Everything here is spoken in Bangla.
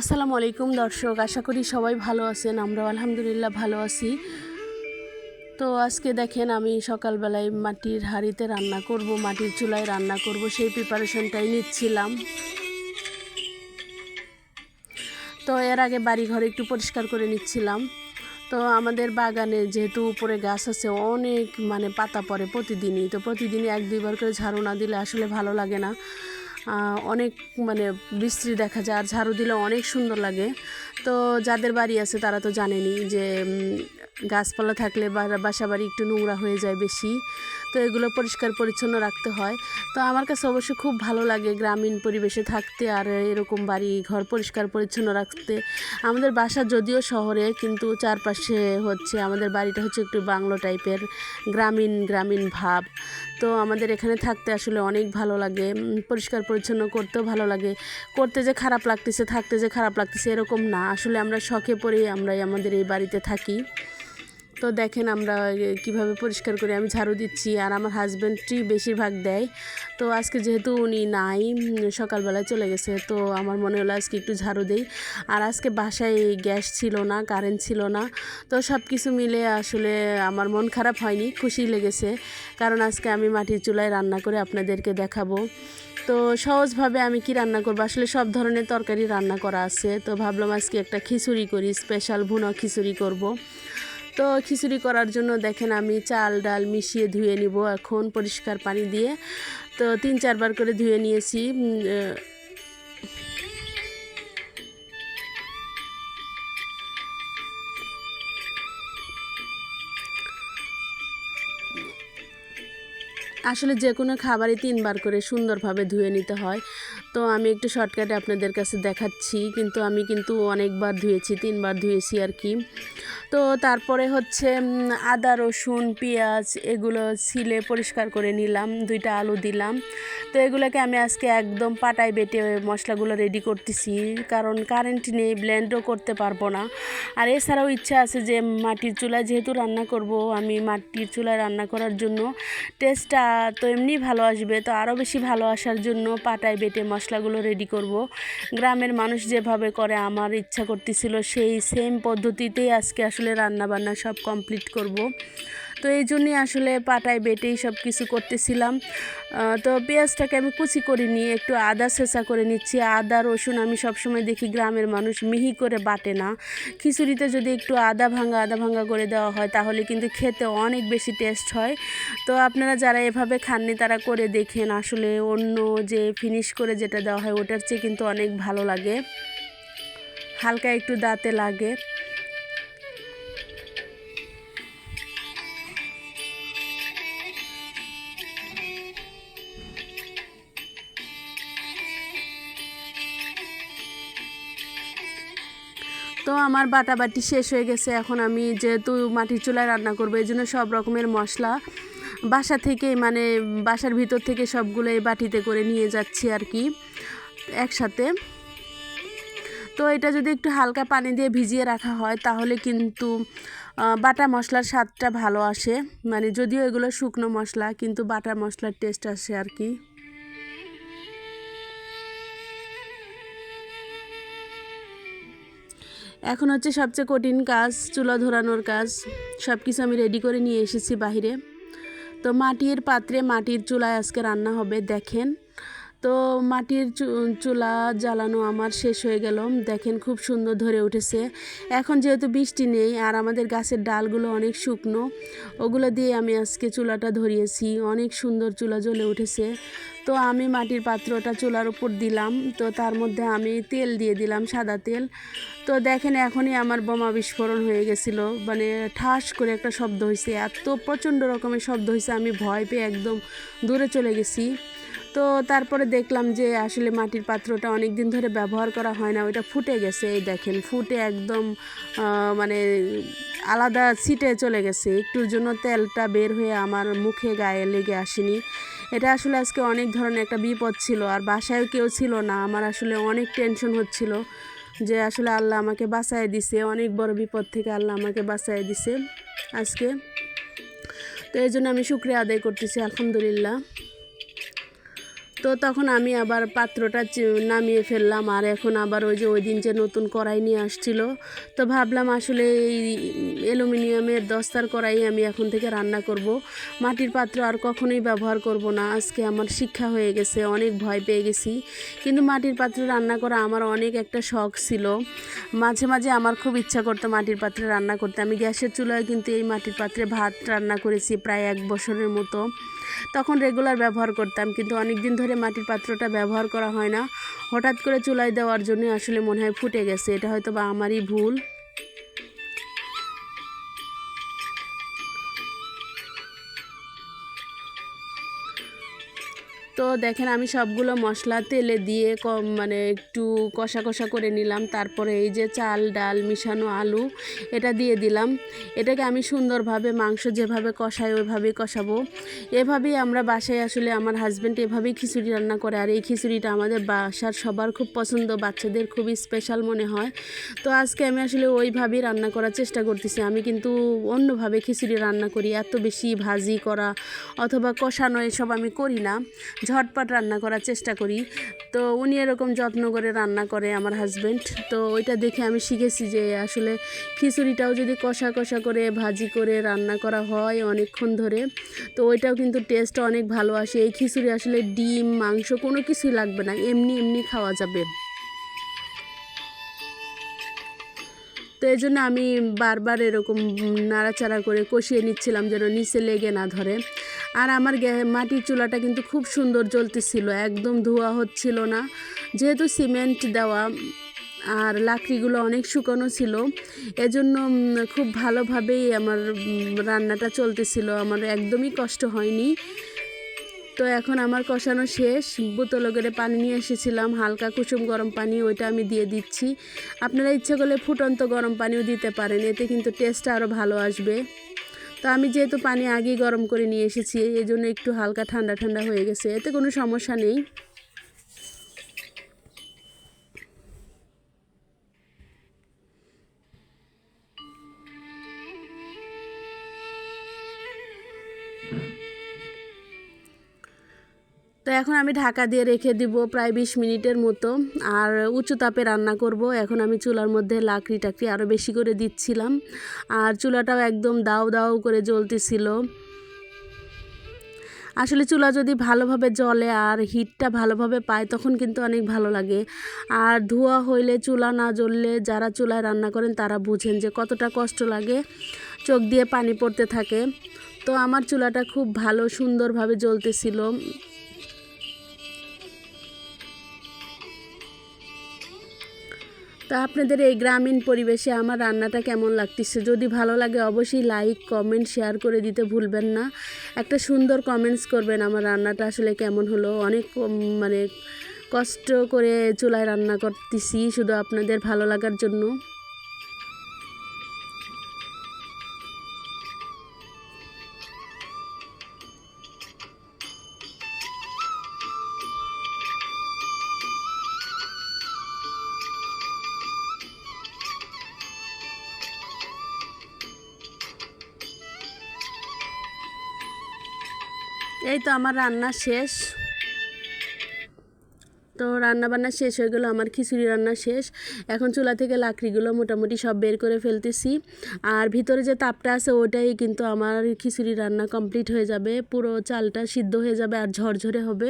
আসসালামু আলাইকুম, দর্শক। আশা করি সবাই ভালো আছেন, আমরাও আলহামদুলিল্লাহ ভালো আছি। তো আজকে দেখেন আমি সকালবেলায় মাটির হাঁড়িতে রান্না করব, মাটির চুলায় রান্না করব, সেই প্রিপারেশনটাই নিচ্ছিলাম। তো এর আগে বাড়ি ঘর একটু পরিষ্কার করে নিচ্ছিলাম। তো আমাদের বাগানে যেহেতু উপরে গাছ আছে, অনেক মানে পাতা পড়ে প্রতিদিনই। তো প্রতিদিনই এক দুইবার করে ঝাড়ু না দিলে আসলে ভালো লাগে না। অনেক মানে বিস্তৃতি দেখা যায়, আর ঝাড়ু দিলে অনেক সুন্দর লাগে। তো যাদের বাড়ি আছে তারা তো জানেনি যে গাছপালা থাকলে বাসা বাড়ি একটু নোংরা হয়ে যায় বেশি। তো এগুলো পরিষ্কার পরিচ্ছন্ন রাখতে হয়। তো আমার কাছে অবশ্য খুব ভালো লাগে গ্রামীণ পরিবেশে থাকতে আর এরকম বাড়ি ঘর পরিষ্কার পরিচ্ছন্ন রাখতে। আমাদের বাসা যদিও শহরে কিন্তু চারপাশে হচ্ছে আমাদের বাড়িটা হচ্ছে একটু বাংলো টাইপের, গ্রামীণ গ্রামীণ ভাব। তো আমাদের এখানে থাকতে আসলে অনেক ভালো লাগে। পরিষ্কার পরিচ্ছন্ন করতেও ভালো লাগে। করতে যে খারাপ লাগতেছে, থাকতে যে খারাপ লাগতেছে এরকম না। আসলে আমরা শখে পড়েই আমরা আমাদের এই বাড়িতে থাকি। তো দেখেন আমরা কীভাবে পরিষ্কার করি আমি ঝাড়ু দিচ্ছি, আর আমার হাজব্যান্ডটি বেশিরভাগ দেয়। তো আজকে যেহেতু উনি নাই সকালবেলায় চলে গেছে, তো আমার মনে হলো আজকে একটু ঝাড়ু দেই। আর আজকে বাসায় গ্যাস ছিল না কারেন্ট ছিল না, তো সব কিছু মিলে আসলে আমার মন খারাপ হয়নি, খুশি লেগেছে। কারণ আজকে আমি মাটির চুলায় রান্না করে আপনাদেরকে দেখাবো। তো সহজভাবে আমি কি রান্না করব? আসলে সব ধরনের তরকারি রান্না করা আছে, তো ভাবলাম আজকে একটা খিচুড়ি করি স্পেশাল ভুনা খিচুড়ি করব। তো খিচুড়ি করার জন্য দেখেন আমি চাল, ডাল মিশিয়ে ধুয়ে নিব এখন পরিষ্কার পানি দিয়ে। তো তিন, চারবার করে ধুয়ে নিয়েছি আসলে যে কোনো খাবারই তিনবার করে সুন্দরভাবে ধুয়ে নিতে হয়। তো আমি একটু শর্টকাটে আপনাদের কাছে দেখাচ্ছি, কিন্তু আমি কিন্তু অনেকবার ধুয়েছি, তিনবার ধুয়েছি আর কি। তো তারপরে হচ্ছে আদা, রসুন, পেঁয়াজ এগুলো ছিলে পরিষ্কার করে নিলাম, দুইটা আলু দিলাম। তো এগুলোকে আমি আজকে একদম পাটায় বেটে মশলাগুলো রেডি করতেছি, কারণ কারেন্ট নেই ব্লেন্ডও করতে পারব না। আর এছাড়াও ইচ্ছা আছে যে মাটির চুলায় যেহেতু রান্না করব, আমি মাটির চুলায় রান্না করার জন্য টেস্টটা তো এমনি ভালো আসবে, তো আরও বেশি ভালো আসার জন্য পাটায় বেটে মশলাগুলো রেডি করব। গ্রামের মানুষ যেভাবে করে, আমার ইচ্ছা করতেছিল সেই সেম পদ্ধতিতেই আজকে আসলে রান্না বান্না সব কমপ্লিট করব। তো এই জন্যই আসলে পাটায় বেটেই সব কিছু করতেছিলাম। তো পেঁয়াজটাকে আমি কুচি করে একটু আদা ছেঁচা করে নিচ্ছি। আদা, রসুন আমি সবসময় দেখি গ্রামের মানুষ মিহি করে বাটে না। খিচুড়িতে যদি একটু আদা ভাঙা আদা ভাঙা করে দেওয়া হয় তাহলে কিন্তু খেতে অনেক বেশি টেস্ট হয়। তো আপনারা যারা এভাবে খাননি তারা করে দেখেন আসলে অন্য যে ফিনিশ করে যেটা দেওয়া হয় ওটার চেয়ে কিন্তু অনেক ভালো লাগে। হালকা একটু দাঁতে লাগে। তো আমার বাটাবাটি শেষ হয়ে গেছে। এখন আমি যেহেতু মাটির চুলায় রান্না করব, এই জন্য সব রকমের মশলা বাসা থেকে মানে বাসার ভিতর থেকে সবগুলো এই বাটিতে করে নিয়ে যাচ্ছি আর কি একসাথে। তো এটা যদি একটু হালকা পানি দিয়ে ভিজিয়ে রাখা হয়, তাহলে কিন্তু বাটা মশলার স্বাদটা ভালো আসে। মানে যদিও এগুলো শুকনো মশলা, কিন্তু বাটা মশলার টেস্ট আসে আর কি। এখন হচ্ছে সবচেয়ে কঠিন কাজ, চুলা ধরানোর কাজ। সব কিছু আমি রেডি করে নিয়ে এসেছি বাহিরে। তো মাটির পাত্রে মাটির চুলায় আজকে রান্না হবে, দেখেন। তো মাটির চুলা জ্বালানো আমার শেষ হয়ে গেল। দেখেন খুব সুন্দর ধরে উঠেছে। এখন যেহেতু বৃষ্টি নেই আর আমাদের গাছের ডালগুলো অনেক শুকনো, ওগুলো দিয়ে আমি আজকে চুলাটা ধরিয়েছি। অনেক সুন্দর চুলা জ্বলে উঠেছে। তো আমি মাটির পাত্রটা চুলার উপর দিলাম। তো তার মধ্যে আমি তেল দিয়ে দিলাম, সাদা তেল। তো দেখেন এখনই আমার বোমা বিস্ফোরণ হয়ে গেছিল। মানে ঠাস করে একটা শব্দ হয়েছে এত প্রচণ্ড রকমের শব্দ হয়েছে আমি ভয় পেয়ে একদম দূরে চলে গেছি। তো তারপরে দেখলাম যে আসলে মাটির পাত্রটা অনেক দিন ধরে ব্যবহার করা হয় না, ওইটা ফুটে গেছে, এই দেখেন, ফুটে একদম মানে আলাদা সিটে চলে গেছে, একটুর জন্য তেলটা বের হয়ে আমার মুখে গায়ে লেগে আসেনি। এটা আসলে আজকে অনেক ধরনের একটা বিপদ ছিল, আর বাসায়ও কেউ ছিল না, আমার আসলে অনেক টেনশন হচ্ছিল যে আসলে আল্লাহ আমাকে বাঁচায় দিছে, অনেক বড় বিপদ থেকে আল্লাহ আমাকে বাঁচায় দিছে আজকে। তো এই জন্য আমি শুক্রিয়া আদায় করতেছি, আলহামদুলিল্লাহ। তো তখন আমি আবার পাত্রটা নামিয়ে ফেললাম। আর এখন আবার ওই যে ওই দিন যে নতুন কড়াই নিয়ে আসছিল, তো ভাবলাম আসলে এই অ্যালুমিনিয়ামের দস্তার কড়াই আমি এখন থেকে রান্না করব। মাটির পাত্র আর কখনোই ব্যবহার করব না। আজকে আমার শিক্ষা হয়ে গেছে, অনেক ভয় পেয়ে গেছি। কিন্তু মাটির পাত্রে রান্না করা আমার অনেক একটা শখ ছিল। মাঝে মাঝে আমার খুব ইচ্ছা করতো মাটির পাত্রে রান্না করতে। আমি গ্যাসের চুলায় কিন্তু এই মাটির পাত্রে ভাত রান্না করেছি প্রায় এক বছরের মতো। তখন রেগুলার ব্যবহার করতাম, কিন্তু অনেক দিন ধরে মাটির পাত্রটা ব্যবহার করা হয় না। হঠাৎ করে চুলায় দেওয়ার জন্য আসলে মনে হয় ফুটে গেছে। এটা হয়তো বা আমারই ভুল। তো দেখেন আমি সবগুলো মশলা তেলে দিয়ে কম মানে একটু কষা কষা করে নিলাম। তারপরে এই যে চাল, ডাল, মিশানো আলু, এটা দিয়ে দিলাম। এটাকে আমি সুন্দরভাবে মাংস যেভাবে কষাই ওইভাবেই কষাবো। এভাবেই আমরা বাসায় আসলে আমার হাজব্যান্ড এভাবেই খিচুড়ি রান্না করে। আর এই খিচুড়িটা আমাদের বাসার সবার খুব পছন্দ, বাচ্চাদের খুবই স্পেশাল মনে হয়। তো আজকে আমি আসলে ওইভাবেই রান্না করার চেষ্টা করতেছি। আমি কিন্তু অন্যভাবে খিচুড়ি রান্না করি। এত বেশি ভাজি করা অথবা কষানো এসব আমি করি না। ঝটপট রান্না করার চেষ্টা করি। তো উনি এরকম যত্ন করে রান্না করে আমার হাজব্যান্ড তো ওইটা দেখে আমি শিখেছি যে আসলে খিচুড়িটাও যদি কষা কষা করে ভাজি করে রান্না করা হয় অনেকক্ষণ ধরে, তো ওইটাও কিন্তু টেস্ট অনেক ভালো আসে। এই খিচুড়ি আসলে ডিম, মাংস কোনো কিছুই লাগবে না, এমনি এমনি খাওয়া যাবে। তো এই জন্য আমি বারবার এরকম নাড়াচাড়া করে কষিয়ে নিচ্ছিলাম যেন নিচে লেগে না ধরে। আর আমার মাটির চুলাটা কিন্তু খুব সুন্দর জ্বলতেছিল, একদম ধোয়া হচ্ছিল না। যেহেতু সিমেন্ট দেওয়া, আর লাকড়িগুলো অনেক শুকনো ছিল, এজন্য খুব ভালোভাবেই আমার রান্নাটা চলতেছিল। আমার একদমই কষ্ট হয়নি। তো এখন আমার কষানো শেষ। বোতলে করে পানি নিয়ে এসেছিলাম, হালকা কুসুম গরম পানি ওইটা আমি দিয়ে দিচ্ছি। আপনারা ইচ্ছা করলে ফুটন্ত গরম পানিও দিতে পারেন, এতে কিন্তু টেস্টটা আরও ভালো আসবে। তো আমি যেহেতু পানি আগেই গরম করে নিয়ে এসেছি, এই জন্য একটু হালকা ঠান্ডা ঠান্ডা হয়ে গেছে, এতে কোনো সমস্যা নেই। তো এখন আমি ঢাকা দিয়ে রেখে দিব প্রায় বিশ মিনিটের মতো। আর উঁচু তাপে রান্না করব। এখন আমি চুলার মধ্যে লাকড়ি টাকড়ি আরও বেশি করে দিচ্ছিলাম। আর চুলাটাও একদম দাও দাও করে জ্বলতেছিল। আসলে চুলা যদি ভালোভাবে জ্বলে আর হিটটা ভালোভাবে পায়, তখন কিন্তু অনেক ভালো লাগে। আর ধোঁয়া হইলে চুলা না জ্বললে যারা চুলায় রান্না করেন, তারা বুঝেন যে কতটা কষ্ট লাগে। চোখ দিয়ে পানি পড়তে থাকে। তো আমার চুলাটা খুব ভালো, সুন্দরভাবে জ্বলতেছিল। তো আপনাদের এই গ্রামীণ পরিবেশে আমার রান্নাটা কেমন লাগতেছে? যদি ভালো লাগে অবশ্যই লাইক কমেন্ট শেয়ার করে দিতে ভুলবেন না। একটা সুন্দর কমেন্টস করবেন আমার রান্নাটা আসলে কেমন হলো। অনেক মানে কষ্ট করে চুলায় রান্না করতেছি, শুধু আপনাদের ভালো লাগার জন্য। এই তো আমার রান্না শেষ। তো রান্না বান্না শেষ হয়ে গেলো, আমার খিচুড়ি রান্না শেষ। এখন চুলা থেকে লাকড়িগুলো মোটামুটি সব বের করে ফেলতেছি। আর ভিতরে যে তাপটা আছে ওটাই কিন্তু আমার খিচুড়ি রান্না কমপ্লিট হয়ে যাবে, পুরো চালটা সিদ্ধ হয়ে যাবে আর ঝরঝরে হবে।